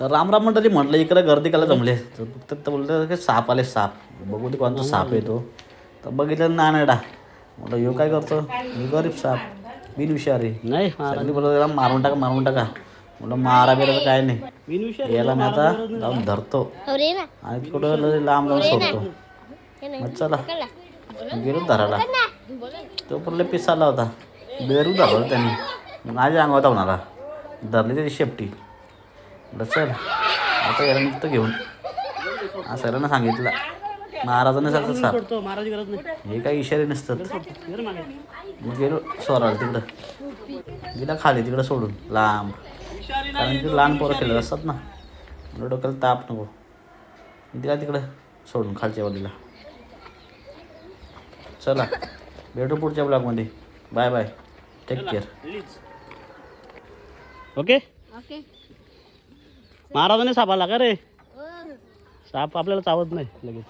तर रामराम मंडळी म्हटलं इकडं गर्दी करायला जमले. तर फक्त तर बोललं की साप आले साप. बघू दे कोणता साप येतो. तर बघितलं नानडा. म्हटलं ह्यो काय करतो? मी गरीब साप. बिनविषारी. नाही बोलत त्याला मारून टाका मारून टाका. म्हटलं मारा बिरा काय नाही. याला मी आता जाऊन धरतो. ना. आणि कुठं लांब जाऊन सोडतो. हे नाही. मग चला. गेलो धरायला. तो पण लय पिसाला होता. बेरू धरला त्यांनी. माझ्या अंगावर धावणारा धरली त्याची शेपटी. म्हटलं चल. आता याला निघतो घेऊन. असं ना सांगितलं. महाराजांनी सांगतो नाही हे काही इशारे नसतात. मागे गेलो सोराला तिकडं. गेला खाली तिकडं सोडून. लांब. कारण की लहान पोरं खेळत असतात ना. म्हणून डोक्याला ताप नको. दिला तिकडं सोडून खालच्या वालीला. चला. भेटू पुढच्या ब्लॉगमध्ये. Bye bye. Take care okay okay महाराजाने साप आला का रे? साप आपल्याला चावत नाही लगेच.